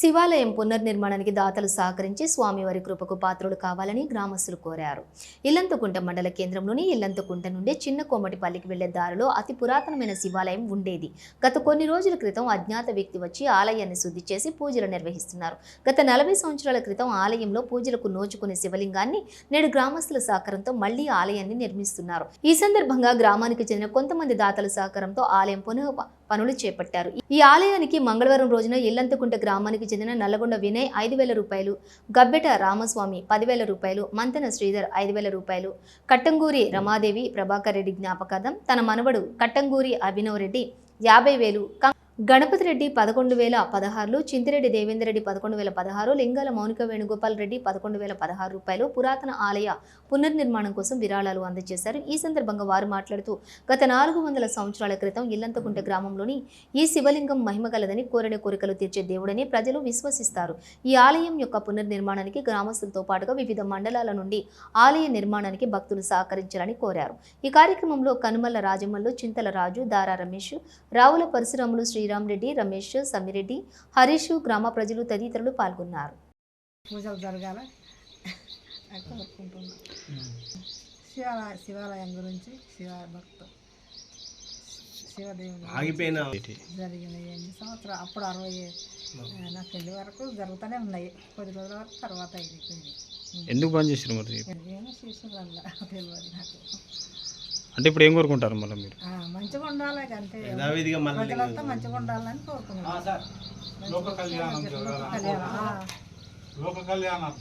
శివాలయం పునర్నిర్మాణానికి దాతలు సహకరించి స్వామివారి కృపకు పాత్రులు కావాలని గ్రామస్తులు కోరారు. ఇల్లంతకుంట మండల కేంద్రంలోని ఇల్లంతకుంట నుండి చిన్న కోమటిపల్లికి వెళ్ళే దారిలో అతి పురాతనమైన శివాలయం ఉండేది. గత కొన్ని రోజుల క్రితం అజ్ఞాత వ్యక్తి వచ్చి ఆలయాన్ని శుద్ధి చేసి పూజలు నిర్వహిస్తున్నారు. గత నలభై సంవత్సరాల క్రితం ఆలయంలో పూజలకు నోచుకునే శివలింగాన్ని నేడు గ్రామస్తుల సహకారంతో మళ్ళీ ఆలయాన్ని నిర్మిస్తున్నారు. ఈ సందర్భంగా గ్రామానికి చెందిన కొంతమంది దాతల సహకారంతో ఆలయం పునః పనులు చేపట్టారు. ఈ ఆలయానికి మంగళవారం రోజున ఇల్లంతకుంట గ్రామానికి చెందిన నల్లగొండ వినయ్ ఐదు వేల రూపాయలు గబ్బెట రామస్వామి పదివేల రూపాయలు మంతెన శ్రీధర్ ఐదు వేల రూపాయలు కట్టంగూరి రమాదేవి ప్రభాకర్ రెడ్డి జ్ఞాపకార్థం తన మనవడు కట్టంగూరి అభినవ్ రెడ్డి యాభై వేలు గణపతి రెడ్డి పదకొండు వేల పదహారులు చింతిరెడ్డి దేవేందరెడ్డి పదకొండు వేల పదహారు లింగాల మౌనిక వేణుగోపాల్ రెడ్డి పదకొండు వేల పదహారు రూపాయలు పురాతన ఆలయ పునర్నిర్మాణం కోసం విరాళాలు అందజేశారు. ఈ సందర్భంగా వారు మాట్లాడుతూ గత నాలుగు వందల సంవత్సరాల క్రితం ఇల్లంతకుంట గ్రామంలోని ఈ శివలింగం మహిమగలదని కోరిన కోరికలు తీర్చే దేవుడని ప్రజలు విశ్వసిస్తారు. ఈ ఆలయం యొక్క పునర్నిర్మాణానికి గ్రామస్తులతో పాటుగా వివిధ మండలాల నుండి ఆలయ నిర్మాణానికి భక్తులు సహకరించాలని కోరారు. ఈ కార్యక్రమంలో కనుమల్ల రాజమల్లు చింతల రాజు దారా రమేష్ రావుల పరశురాములు శ్రీరామ్ రెడ్డి రమేష్ సమ్మిరెడ్డి హరీష్ గ్రామ ప్రజలు తదితరులు పాల్గొన్నారు. పూజలు జరగాల. శివాలయ శివాలయం గురించి శివ భక్తు శివదేవుని ఆగిపోయిన జరిగిన ఎన్ని సంవత్సరాలు? అప్పుడు అరవై నా పెళ్ళి వరకు జరుగుతూనే ఉన్నాయి. కొద్ది రోజుల వరకు తర్వాత అయిపోయింది. ఎందుకు బంద్ చేసారు మరి? ఏమో శిశువులల్లా తెలియదు నాకు. అంటే ఇప్పుడు ఏం కోరుకుంటారు మళ్ళీ మీరు? ఆ, మంచిగా ఉండాలి అంతే యథావిధిగా మళ్ళీ ప్రజలంతా మంచిగా ఉండాలని కోరుకున్నాం లోక కళ్యాణం ఆ. లోక కళ్యాణం.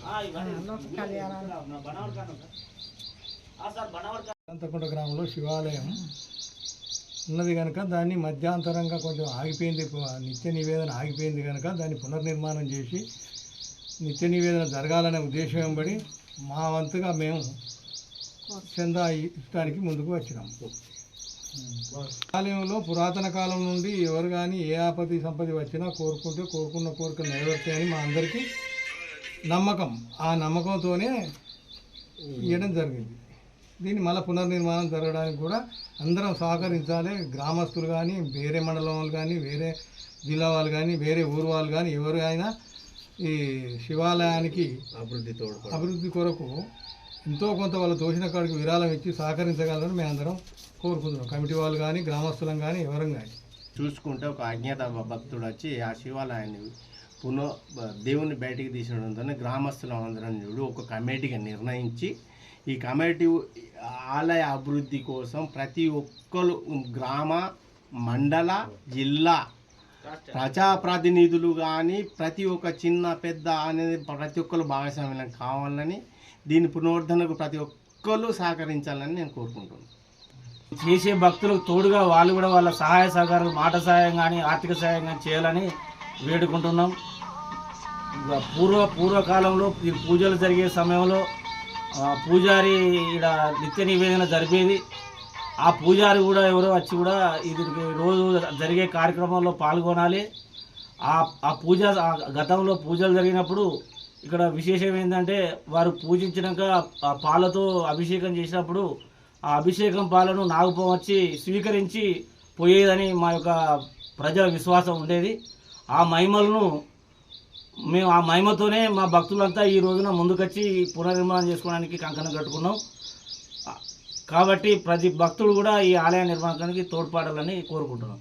అనంతకుంట గ్రామంలో శివాలయం. ఉన్నది కనుక దాన్ని మధ్యాంతరంగా కొంచెం ఆగిపోయింది. నిత్య నివేదన ఆగిపోయింది కనుక దాన్ని పునర్నిర్మాణం చేసి నిత్య నివేదన జరగాలనే ఉద్దేశం వెంబడి మా వంతుగా మేము చందా ఇష్టానికి ముందుకు వచ్చినాం. ఆలయంలో పురాతన కాలం నుండి ఎవరు కానీ ఏ ఆపది సంపద వచ్చినా కోరుకుంటే కోరుకున్న కోరికలు నెరవేరుతాయని మా అందరికీ నమ్మకం. ఆ నమ్మకంతోనే ఇవ్వడం జరిగింది. దీన్ని మళ్ళీ పునర్నిర్మాణం జరగడానికి కూడా అందరం సహకరించాలి. గ్రామస్తులు కానీ వేరే మండలం వాళ్ళు కానీ వేరే జిల్లా వాళ్ళు కానీ వేరే ఊరు వాళ్ళు కానీ ఎవరు అయినా ఈ శివాలయానికి అభివృద్ధి అభివృద్ధి కొరకు ఎంతో కొంత వాళ్ళ తోచిన కాడికి విరాళం ఇచ్చి సహకరించగలరని మేము అందరం కోరుకుంటున్నాం. కమిటీ వాళ్ళు కానీ గ్రామస్తులం కానీ ఎవరం కానీ చూసుకుంటే ఒక అజ్ఞాత భక్తుడు వచ్చి ఆ శివాలయాన్ని పునః దేవుని బయటికి తీసినందున గ్రామస్తులం అందరం చూడు ఒక కమిటీగా నిర్ణయించి ఈ కమిటీ ఆలయ అభివృద్ధి కోసం ప్రతి ఒక్కరు గ్రామ మండల జిల్లా ప్రజాప్రతినిధులు కానీ ప్రతి ఒక్క చిన్న పెద్ద అనేది ప్రతి ఒక్కరు భాగస్వామ్యం కావాలని దీని పునరుద్ధరణకు ప్రతి ఒక్కరు సహకరించాలని నేను కోరుకుంటున్నాను. చేసే భక్తులకు తోడుగా వాళ్ళు కూడా వాళ్ళ సహాయ సహకారాలు మాట సహాయం కానీ ఆర్థిక సహాయం కానీ చేయాలని వేడుకుంటున్నాం. పూర్వ పూర్వకాలంలో ఈ పూజలు జరిగే సమయంలో పూజారి ఇక్కడ నిత్య నివేదన జరిపేది. ఆ పూజారి కూడా ఎవరో వచ్చి కూడా ఇది రోజు జరిగే కార్యక్రమంలో పాల్గొనాలి. ఆ ఆ పూజ ఆ గతంలో పూజలు జరిగినప్పుడు ఇక్కడ విశేషం ఏంటంటే వారు పూజించినాక ఆ పాలతో అభిషేకం చేసినప్పుడు ఆ అభిషేకం పాలను నాగపం వచ్చి స్వీకరించి పోయేదని మా యొక్క ప్రజల విశ్వాసం ఉండేది. ఆ మహిమలను మేము ఆ మహిమతోనే మా భక్తులంతా ఈ రోజున ముందుకొచ్చి పునర్నిర్మాణం చేసుకోవడానికి కంకణం కట్టుకున్నాం. కాబట్టి ప్రతి భక్తుడు కూడా ఈ ఆలయ నిర్మాణానికి తోడ్పడాలని కోరుకుంటున్నాం.